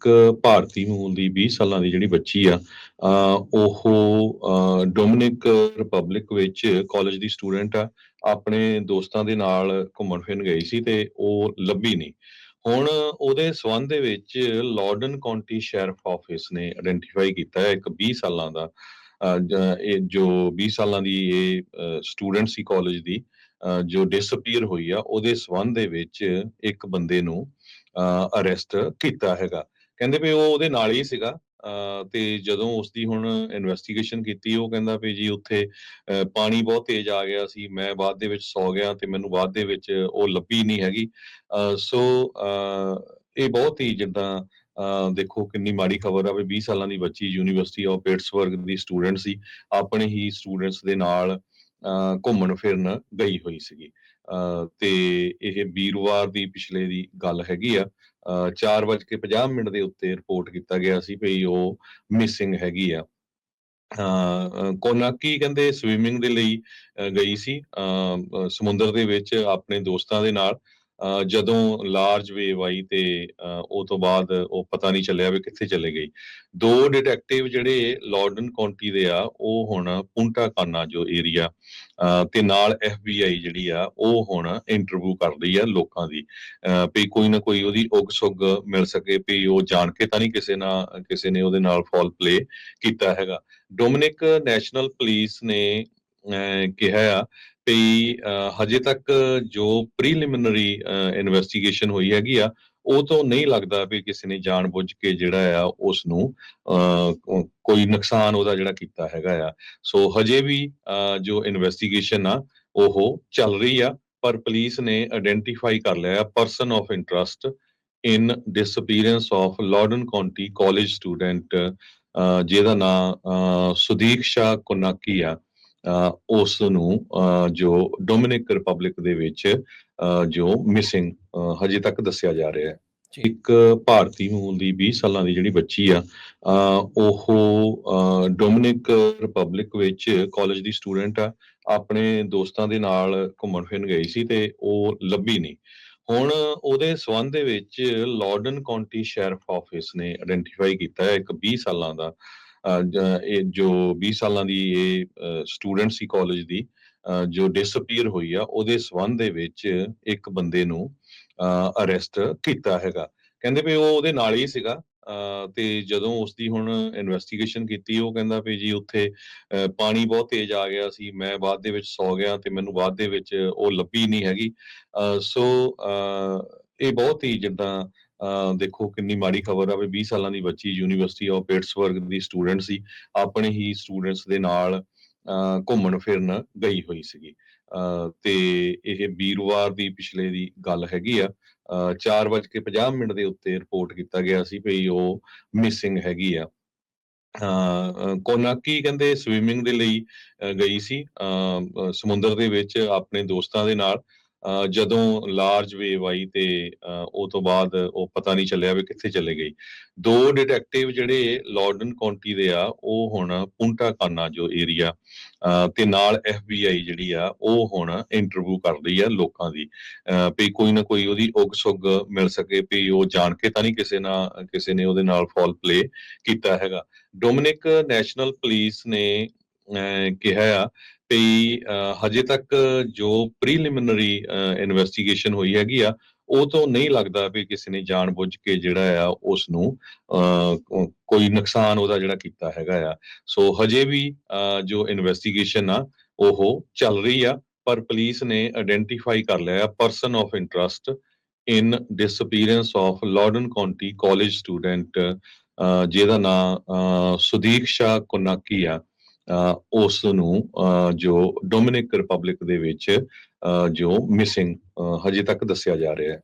ਇੱਕ ਭਾਰਤੀ ਮੂਲ ਦੀ 20 ਸਾਲਾਂ ਦੀ ਜਿਹੜੀ ਬੱਚੀ ਆ ਉਹ ਅ, ਡੋਮਿਨਿਕ ਰਿਪਬਲਿਕ ਵਿੱਚ ਕਾਲਜ ਦੀ ਸਟੂਡੈਂਟ ਆ ਆਪਣੇ ਦੋਸਤਾਂ ਦੇ ਨਾਲ ਘੁੰਮਣ ਫਿਰਨ ਗਈ ਸੀ ਤੇ ਉਹ ਲੱਭੀ ਨਹੀਂ। ਹੁਣ ਉਹਦੇ ਸਬੰਧ ਦੇ ਵਿੱਚ ਲਾਰਡਨ ਕਾਉਂਟੀ ਸ਼ੈਰਿਫ ਆਫਿਸ ਨੇ ਆਇਡੈਂਟੀਫਾਈ ਕੀਤਾ ਹੈ ਇੱਕ 20 ਸਾਲਾਂ ਦਾ ਅ, ਇਹ ਜੋ 20 ਸਾਲਾਂ ਦੀ ਇਹ ਸਟੂਡੈਂਟ ਸੀ ਕਾਲਜ ਦੀ ਅ, ਜੋ ਡਿਸਅਪੀਅਰ ਹੋਈ ਆ ਉਹਦੇ ਸਬੰਧ ਦੇ ਵਿੱਚ ਇੱਕ ਬੰਦੇ ਨੂੰ ਅਰੈਸਟ ਕੀਤਾ ਹੈਗਾ। ਕਹਿੰਦੇ ਵੀ ਉਹ ਉਹਦੇ ਨਾਲ ਹੀ ਸੀਗਾ ਤੇ ਜਦੋਂ ਉਸ ਦੀ ਹੁਣ ਇਨਵੈਸਟੀਗੇਸ਼ਨ ਕੀਤੀ ਉਹ ਕਹਿੰਦਾ ਵੀ ਜੀ ਉੱਥੇ ਪਾਣੀ ਬਹੁਤ ਤੇਜ਼ ਆ ਗਿਆ ਸੀ ਮੈਂ ਬਾਅਦ ਦੇ ਵਿੱਚ ਸੌ ਗਿਆ ਤੇ ਮੈਨੂੰ ਬਾਅਦ ਦੇ ਵਿੱਚ ਉਹ ਲੱਭੀ ਨਹੀਂ ਹੈਗੀ। ਸੋ ਇਹ ਬਹੁਤ ਹੀ ਜਿੱਦਾਂ ਅ, ਦੇਖੋ ਕਿੰਨੀ ਮਾੜੀ ਖਬਰ ਆ ਵੀ 20 ਸਾਲਾਂ ਦੀ ਬੱਚੀ ਯੂਨੀਵਰਸਿਟੀ ਆਫ ਪਿਟਸਬਰਗ ਦੀ ਸਟੂਡੈਂਟ ਸੀ ਆਪਣੇ ਹੀ ਸਟੂਡੈਂਟਸ ਦੇ ਨਾਲ ਅ, ਘੁੰਮਣ ਫਿਰਨ ਗਈ ਹੋਈ ਸੀਗੀ। ਅ, ਤੇ ਇਹ ਵੀਰਵਾਰ ਦੀ ਪਿਛਲੇ ਦੀ ਗੱਲ ਹੈਗੀ ਆ। ਅ, ਚਾਰ ਵੱਜ ਕੇ 50 ਮਿੰਟ ਦੇ ਉੱਤੇ ਰਿਪੋਰਟ ਕੀਤਾ ਗਿਆ ਸੀ ਵੀ ਉਹ ਮਿਸਿੰਗ ਹੈਗੀ ਆ। ਅ, ਕੋਨਾਕੀ ਕਹਿੰਦੇ ਸਵਿਮਿੰਗ ਦੇ ਲਈ ਅ, ਗਈ ਸੀ। ਅ, ਸਮੁੰਦਰ ਦੇ ਵਿੱਚ ਆਪਣੇ ਦੋਸਤਾਂ ਦੇ ਨਾਲ। ਜਦੋਂ ਲਾਰਜ ਵੇਵ ਆਈ ਤੇ ਉਹ ਤੋਂ ਬਾਅਦ ਉਹ ਪਤਾ ਨਹੀਂ ਚੱਲਿਆ ਵੀ ਕਿੱਥੇ ਚਲੇ ਗਈ। ਦੋ ਡਿਟੈਕਟਿਵ ਜਿਹੜੇ ਲਾਰਡਨ ਕਾਉਂਟੀ ਦੇ ਆ ਉਹ ਹੁਣ ਪੁੰਟਾ ਕਾਨਾ ਜੋ ਏਰੀਆ ਤੇ ਨਾਲ ਐਫਬੀਆਈ ਜਿਹੜੀ ਆ ਉਹ ਹੁਣ ਇੰਟਰਵਿਊ ਕਰ ਰਹੀ ਆ ਲੋਕਾਂ ਦੀ। ਅ, ਵੀ ਕੋਈ ਨਾ ਕੋਈ ਉਹਦੀ ਉਗ ਸੁਗ ਮਿਲ ਸਕੇ ਵੀ ਉਹ ਜਾਣ ਕੇ ਤਾਂ ਨਹੀਂ ਕਿਸੇ ਨਾਲ ਕਿਸੇ ਨੇ ਉਹਦੇ ਨਾਲ ਫਾਲ ਪਲੇ ਕੀਤਾ ਹੈਗਾ। ਡੋਮਿਨਿਕ ਨੈਸ਼ਨਲ ਪੁਲਿਸ ਨੇ ਅਹ, ਕਿਹਾ ਆ ਵੀ ਹਜੇ ਤੱਕ ਜੋ ਪ੍ਰੀਲਿਮਿਨਰੀ ਇਨਵੈਸਟੀਗੇਸ਼ਨ ਹੋਈ ਹੈਗੀ ਆ, ਉਹ ਤੋਂ ਨਹੀਂ ਲੱਗਦਾ ਵੀ ਕਿਸੇ ਨੇ ਜਾਣਬੁੱਝ ਕੇ ਜਿਹੜਾ ਆ ਉਸ ਨੂੰ ਕੋਈ ਨੁਕਸਾਨ ਉਹਦਾ ਜਿਹੜਾ ਕੀਤਾ ਹੈਗਾ ਆ। ਸੋ ਹਜੇ ਵੀ ਜੋ ਇਨਵੈਸਟੀਗੇਸ਼ਨ ਆ, ਉਹ ਚੱਲ ਰਹੀ ਆ, ਪਰ ਪੁਲਿਸ ਨੇ ਆਇਡੈਂਟੀਫਾਈ ਕਰ ਲਿਆ person of interest in disappearance of Loudoun County college student ਜਿਹਦਾ ਨਾਮ ਸੁਦੀਕ ਸ਼ਾ ਕੋਨਾਕੀ ਆ। ਉਸ ਨੂੰ ਜੋ ਡੋਮਿਨਿਕ ਰਿਪਬਲਿਕ ਦੇ ਵਿੱਚ ਜੋ ਮਿਸਿੰਗ ਹਜੇ ਤੱਕ ਦੱਸਿਆ ਜਾ ਰਿਹਾ ਹੈ। ਇੱਕ ਭਾਰਤੀ ਮੂਲ ਦੀ 20 ਸਾਲਾਂ ਦੀ ਜਿਹੜੀ ਬੱਚੀ ਆ ਉਹ ਡੋਮਿਨਿਕ ਰਿਪਬਲਿਕ ਵਿੱਚ ਕਾਲਜ ਦੀ ਸਟੂਡੈਂਟ ਆ ਆਪਣੇ ਦੋਸਤਾਂ ਦੇ ਨਾਲ ਘੁੰਮਣ ਫਿਰਨ ਗਈ ਸੀ ਤੇ ਉਹ ਲੱਭੀ ਨਹੀਂ। ਹੁਣ ਉਹਦੇ ਸਬੰਧ ਦੇ ਵਿੱਚ ਲਾਰਡਨ ਕਾਉਂਟੀ ਸ਼ੈਰਿਫ ਆਫਿਸ ਨੇ ਆਇਡੈਂਟੀਫਾਈ ਕੀਤਾ ਹੈ ਇੱਕ 20 ਸਾਲਾਂ ਦਾ। ਇਹ ਜੋ 20 ਸਾਲਾਂ ਦੀ ਇਹ ਸਟੂਡੈਂਟ ਸੀ ਕਾਲਜ ਦੀ ਜੋ ਡਿਸਅਪੀਅਰ ਹੋਈ ਆ ਉਹਦੇ ਸਬੰਧ ਦੇ ਵਿੱਚ ਇੱਕ ਬੰਦੇ ਨੂੰ ਅਰੈਸਟ ਕੀਤਾ ਹੈਗਾ। ਕਹਿੰਦੇ ਵੀ ਉਹ ਉਹਦੇ ਨਾਲ ਹੀ ਸੀਗਾ ਤੇ ਜਦੋਂ ਉਸ ਦੀ ਹੁਣ ਇਨਵੈਸਟੀਗੇਸ਼ਨ ਕੀਤੀ ਉਹ ਕਹਿੰਦਾ ਵੀ ਜੀ ਉੱਥੇ ਅਹ, ਪਾਣੀ ਬਹੁਤ ਤੇਜ਼ ਆ ਗਿਆ ਸੀ ਮੈਂ ਬਾਅਦ ਦੇ ਵਿੱਚ ਸੌ ਗਿਆ ਤੇ ਮੈਨੂੰ ਬਾਅਦ ਦੇ ਵਿੱਚ ਉਹ ਲੱਭੀ ਨਹੀਂ ਹੈਗੀ। ਅਹ, ਸੋ ਅਹ, ਇਹ ਬਹੁਤ ਹੀ ਜਿੱਦਾਂ ਦੇਖੋ ਕਿੰਨੀ ਮਾੜੀ ਖਬਰ ਆ ਵੀ 20 ਸਾਲਾਂ ਦੀ ਬੱਚੀ ਯੂਨੀਵਰਸਿਟੀ ਆਫ ਪਿਟਸਬਰਗ ਦੀ ਸਟੂਡੈਂਟ ਸੀ ਆਪਣੇ ਹੀ ਸਟੂਡੈਂਟਸ ਦੇ ਨਾਲ ਘੁੰਮਣ ਫਿਰਨ ਗਈ ਹੋਈ ਸੀਗੀ। ਤੇ ਇਹ ਵੀਰਵਾਰ ਦੀ ਪਿਛਲੇ ਦੀ ਗੱਲ ਹੈਗੀ ਆ। ਅਹ, ਚਾਰ ਵੱਜ ਕੇ 50 ਮਿੰਟ ਦੇ ਉੱਤੇ ਰਿਪੋਰਟ ਕੀਤਾ ਗਿਆ ਸੀ ਵੀ ਉਹ ਮਿਸਿੰਗ ਹੈਗੀ ਆ। ਅਹ, ਕੋਨਾਕੀ ਕਹਿੰਦੇ ਸਵੀਮਿੰਗ ਦੇ ਲਈ ਅਹ, ਗਈ ਸੀ। ਅਹ, ਸਮੁੰਦਰ ਦੇ ਵਿੱਚ ਆਪਣੇ ਦੋਸਤਾਂ ਦੇ ਨਾਲ ਜਦੋਂ ਲਾਰਜ ਵੇਵ ਆਈ ਤੇ ਉਹ ਤੋਂ ਬਾਅਦ ਉਹ ਪਤਾ ਨਹੀਂ ਚੱਲਿਆ ਵੀ ਕਿੱਥੇ ਚਲੇ ਗਈ। ਦੋ ਡਿਟੈਕਟਿਵ ਜਿਹੜੇ ਲਾਰਡਨ ਕਾਉਂਟੀ ਦੇ ਆ ਉਹ ਹੁਣ ਪੁੰਟਾ ਕਾਨਾ ਜੋ ਏਰੀਆ ਤੇ ਨਾਲ ਐਫਬੀਆਈ ਜਿਹੜੀ ਆ ਉਹ ਹੁਣ ਇੰਟਰਵਿਊ ਕਰ ਰਹੀ ਆ ਲੋਕਾਂ ਦੀ। ਅਹ, ਵੀ ਕੋਈ ਨਾ ਕੋਈ ਉਹਦੀ ਉਗ ਸੁਗ ਮਿਲ ਸਕੇ ਵੀ ਉਹ ਜਾਣ ਕੇ ਤਾਂ ਨਹੀਂ ਕਿਸੇ ਨਾਲ ਕਿਸੇ ਨੇ ਉਹਦੇ ਨਾਲ ਫਾਲ ਪਲੇ ਕੀਤਾ ਹੈਗਾ। ਡੋਮਿਨਿਕ ਨੈਸ਼ਨਲ ਪੁਲਿਸ ਨੇ ਅਹ, ਕਿਹਾ ਆ ਵੀ ਹਜੇ ਤੱਕ ਜੋ ਪ੍ਰੀਲਿਮਿਨਰੀ ਇਨਵੈਸਟੀਗੇਸ਼ਨ ਹੋਈ ਹੈਗੀ ਆ, ਉਹ ਤੋਂ ਨਹੀਂ ਲੱਗਦਾ ਵੀ ਕਿਸੇ ਨੇ ਜਾਣਬੁੱਝ ਕੇ ਜਿਹੜਾ ਆ ਉਸ ਨੂੰ ਕੋਈ ਨੁਕਸਾਨ ਉਹਦਾ ਜਿਹੜਾ ਕੀਤਾ ਹੈਗਾ ਆ। ਸੋ ਹਜੇ ਵੀ ਜੋ ਇਨਵੈਸਟੀਗੇਸ਼ਨ ਆ, ਉਹ ਚੱਲ ਰਹੀ ਆ, ਪਰ ਪੁਲਿਸ ਨੇ ਆਇਡੈਂਟੀਫਾਈ ਕਰ ਲਿਆ person of interest in disappearance of Loudoun County college student ਜਿਹਦਾ ਨਾਮ ਸੁਦੀਕ ਸ਼ਾ ਕੋਨਾਕੀ ਆ। ਉਸ ਨੂੰ ਅਹ, ਜੋ ਡੋਮਿਨਿਕ ਰਿਪਬਲਿਕ ਦੇ ਵਿੱਚ ਅਹ, ਜੋ ਮਿਸਿੰਗ ਹਜੇ ਤੱਕ ਦੱਸਿਆ ਜਾ ਰਿਹਾ ਹੈ।